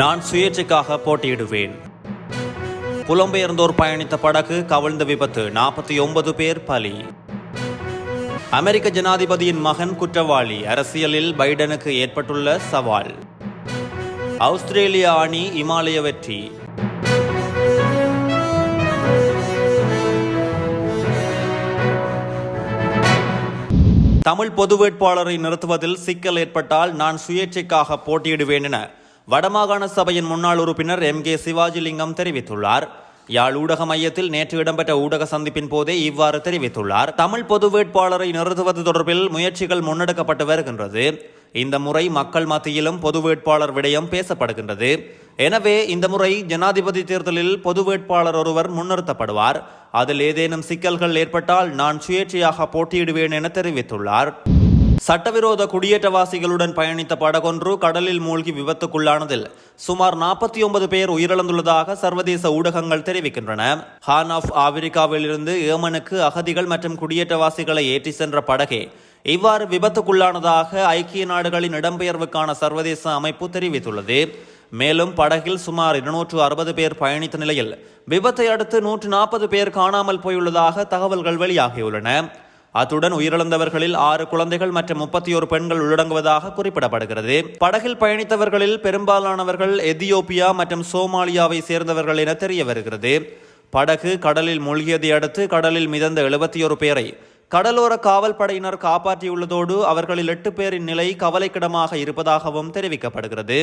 நான் சுயேட்சைக்காக போட்டியிடுவேன். புலம்பெயர்ந்தோர் பயணித்த படகு கவிழ்ந்த விபத்து நாற்பத்தி ஒன்பது பேர் பலி. அமெரிக்க ஜனாதிபதியின் மகன் குற்றவாளி அரசியலில் பைடனுக்கு ஏற்பட்டுள்ள சவால். ஆஸ்திரேலிய அணி இமாலய வெற்றி. தமிழ் பொது வேட்பாளரை நிறுத்துவதில் சிக்கல் ஏற்பட்டால் நான் சுயேட்சைக்காக போட்டியிடுவேன் என வடமாகாண சபையின் முன்னாள் உறுப்பினர் எம் கே சிவாஜிலிங்கம் தெரிவித்துள்ளார். யாழ் ஊடக மையத்தில் நேற்று இடம்பெற்ற ஊடக சந்திப்பின் போதே இவ்வாறு தெரிவித்துள்ளார். தமிழ் பொது வேட்பாளரை நிறுத்துவது தொடர்பில் முயற்சிகள் முன்னெடுக்கப்பட்டு வருகின்றது. இந்த முறை மக்கள் மத்தியிலும் பொது வேட்பாளர் விடயம் பேசப்படுகின்றது. எனவே இந்த முறை ஜனாதிபதி தேர்தலில் பொது வேட்பாளர் ஒருவர் முன்னிறுத்தப்படுவார். அதில் ஏதேனும் சிக்கல்கள் ஏற்பட்டால் நான் சுயேட்சையாக போட்டியிடுவேன் என தெரிவித்துள்ளார். சட்டவிரோத குடியேற்றவாசிகளுடன் பயணித்த படகொன்று கடலில் மூழ்கி விபத்துக்குள்ளானதில் சுமார் நாற்பத்தி ஒன்பது பேர் உயிரிழந்துள்ளதாக சர்வதேச ஊடகங்கள் தெரிவிக்கின்றன. ஹான் ஆஃப் ஆப்பிரிக்காவிலிருந்து ஏமனுக்கு அகதிகள் மற்றும் குடியேற்றவாசிகளை ஏற்றி சென்ற படகே இவ்வாறு விபத்துக்குள்ளானதாக ஐக்கிய நாடுகளின் இடம்பெயர்வுக்கான சர்வதேச அமைப்பு தெரிவித்துள்ளது. மேலும் படகில் சுமார் இருநூற்று அறுபது பேர் பயணித்த நிலையில் விபத்தை அடுத்து நூற்று நாற்பது பேர் காணாமல் போயுள்ளதாக தகவல்கள் வெளியாகியுள்ளன. அத்துடன் உயிரிழந்தவர்களில் ஆறு குழந்தைகள் மற்றும் முப்பத்தி ஒரு பெண்கள் உள்ளடங்குவதாக குறிப்பிடப்படுகிறது. படகில் பயணித்தவர்களில் பெரும்பாலானவர்கள் எத்தியோப்பியா மற்றும் சோமாலியாவை சேர்ந்தவர்கள் என தெரிய வருகிறது படகு கடலில் மூழ்கியதை அடுத்து கடலில் மிதந்த எழுபத்தி ஒரு பேரை கடலோர காவல் படையினர் காப்பாற்றியுள்ளதோடு அவர்களில் எட்டு பேரின் நிலை கவலைக்கிடமாக இருப்பதாகவும் தெரிவிக்கப்படுகிறது.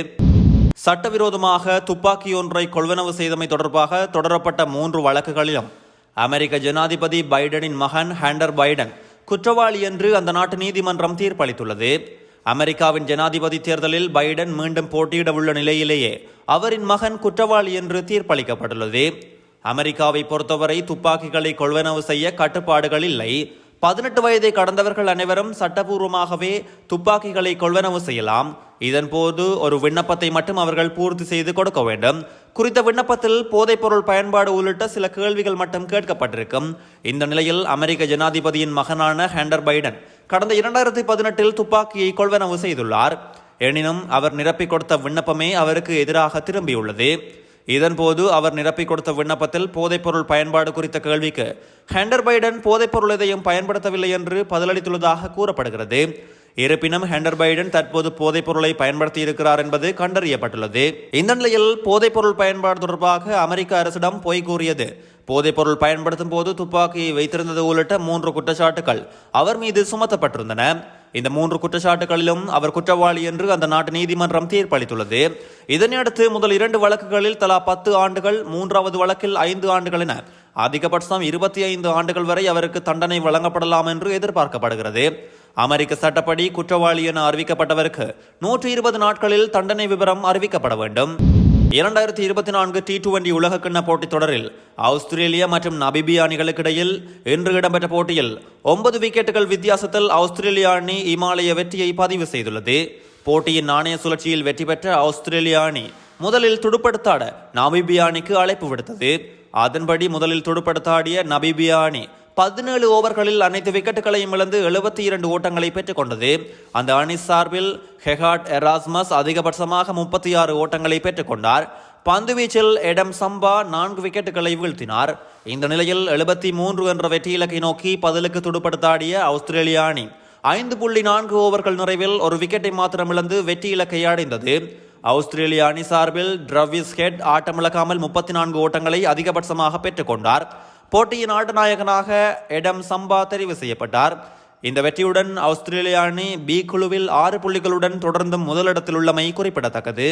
சட்டவிரோதமாக துப்பாக்கி ஒன்றை கொள்வனவு செய்தமை தொடர்பாக தொடரப்பட்ட மூன்று வழக்குகளிலும் அமெரிக்க ஜனாதிபதி பைடனின் மகன் ஹேண்டர் பைடன் குற்றவாளி என்று அந்த நாட்டு நீதிமன்றம் தீர்ப்பளித்துள்ளது. அமெரிக்காவின் ஜனாதிபதி தேர்தலில் பைடன் மீண்டும் போட்டியிட உள்ள நிலையிலேயே அவரின் மகன் குற்றவாளி என்று தீர்ப்பளிக்கப்பட்டுள்ளது. அமெரிக்காவை பொறுத்தவரை துப்பாக்கிகளை கொள்வனவு செய்ய கட்டுப்பாடுகள் இல்லை. பதினெட்டு வயதை கடந்தவர்கள் அனைவரும் சட்டபூர்வமாகவே துப்பாக்கிகளை கொள்வனவு செய்யலாம். இதன்போது ஒரு விண்ணப்பத்தை மட்டும் அவர்கள் பூர்த்தி செய்து கொடுக்க வேண்டும். குறித்த விண்ணப்பத்தில் போதைப்பொருள் பயன்பாடு உள்ளிட்ட சில கேள்விகள் மட்டும் கேட்கப்பட்டிருக்கும். இந்த நிலையில் அமெரிக்க ஜனாதிபதியின் மகனான ஹேண்டர் பைடன் கடந்த இரண்டாயிரத்தி பதினெட்டில் துப்பாக்கியை கொள்வனவு செய்துள்ளார். எனினும் அவர் நிரப்பிக் கொடுத்த விண்ணப்பமே அவருக்கு எதிராக திரும்பியுள்ளது. இதன்போது அவர் நிரப்பிக் கொடுத்த விண்ணப்பத்தில் போதைப்பொருள் பயன்பாடு குறித்த கேள்விக்கு ஹெண்டர் பைடன் போதைப்பொருள் எதையும் பயன்படுத்தவில்லை என்று பதிலளித்துள்ளதாக கூறப்படுகிறது. இருப்பினும் ஹெண்டர் பைடன் தற்போது போதைப்பொருளை பயன்படுத்தி இருக்கிறார் என்பது கண்டறியப்பட்டுள்ளது. இந்த நிலையில் போதைப்பொருள் பயன்பாடு தொடர்பாக அமெரிக்க அரசிடம் பொய் கூறியது. போதைப்பொருள் பயன்படுத்தும் போது துப்பாக்கியை வைத்திருந்தது உள்ளிட்ட மூன்று குற்றச்சாட்டுகள் அவர் மீது சுமத்தப்பட்டிருந்தன. இந்த மூன்று குற்றச்சாட்டுகளிலும் அவர் குற்றவாளி என்று அந்த நாட்டு நீதிமன்றம் தீர்ப்பளித்துள்ளது. இதனையடுத்து முதல் இரண்டு வழக்குகளில் தலா பத்து ஆண்டுகள் மூன்றாவது வழக்கில் ஐந்து ஆண்டுகள் என அதிகபட்சம் இருபத்தி ஐந்து ஆண்டுகள் வரை அவருக்கு தண்டனை வழங்கப்படலாம் என்று எதிர்பார்க்கப்படுகிறது. அமெரிக்க சட்டப்படி குற்றவாளி என அறிவிக்கப்பட்டவருக்கு நூற்றி இருபது நாட்களில் தண்டனை விவரம் அறிவிக்கப்பட வேண்டும். இரண்டாயிரத்தி இருபத்தி நான்கு டி டுவெண்டி உலகக்கிண்ண போட்டித் தொடரில் ஆஸ்திரேலியா மற்றும் நபிபியா அணிகளுக்கிடையில் இன்று இடம்பெற்ற போட்டியில் ஒன்பது விக்கெட்டுகள் வித்தியாசத்தில் ஆஸ்திரேலியா அணி இமாலய வெற்றியை பதிவு செய்துள்ளது. போட்டியின் நாணய சுழற்சியில் வெற்றி பெற்ற ஆஸ்திரேலிய அணி முதலில் துடுப்படுத்தாட நபிபியா அணிக்கு அழைப்பு விடுத்தது. அதன்படி முதலில் துடுப்படுத்தாடிய நபிபியா அணி பதினேழு ஓவர்களில் அனைத்து விக்கெட்டுகளையும் இழந்து எழுபத்தி இரண்டு ஓட்டங்களை பெற்றுக்கொண்டது அந்த அணி சார்பில் ஹெகாட் எராஸ்மஸ் அதிகபட்சமாக முப்பத்தி ஆறு ஓட்டங்களை பெற்றுக்கொண்டார் பந்துவீச்சில் எடம் சம்பா நான்கு விக்கெட்டுகளை வீழ்த்தினார். இந்த நிலையில் எழுபத்தி மூன்று என்ற வெற்றி இலக்கை நோக்கி பதிலுக்கு துடுப்படுத்தாடிய ஆஸ்திரேலிய அணி ஐந்து புள்ளி நான்கு ஓவர்கள் நிறைவில் ஒரு விக்கெட்டை மாத்திரம் இழந்து வெற்றி இலக்கை அடைந்தது. ஆஸ்திரேலிய அணி சார்பில் டிரவிஸ் ஹெட் ஆட்டமிழக்காமல் முப்பத்தி நான்கு ஓட்டங்களை அதிகபட்சமாக பெற்றுக்கொண்டார். போட்டியின் ஆட்டநாயகனாக எடம் சம்பா தெரிவு செய்யப்பட்டார். இந்த வெற்றியுடன் ஆஸ்திரேலிய அணி பி குழுவில் ஆறு புள்ளிகளுடன் தொடர்ந்தும் முதலிடத்தில் உள்ளமை குறிப்பிடத்தக்கது.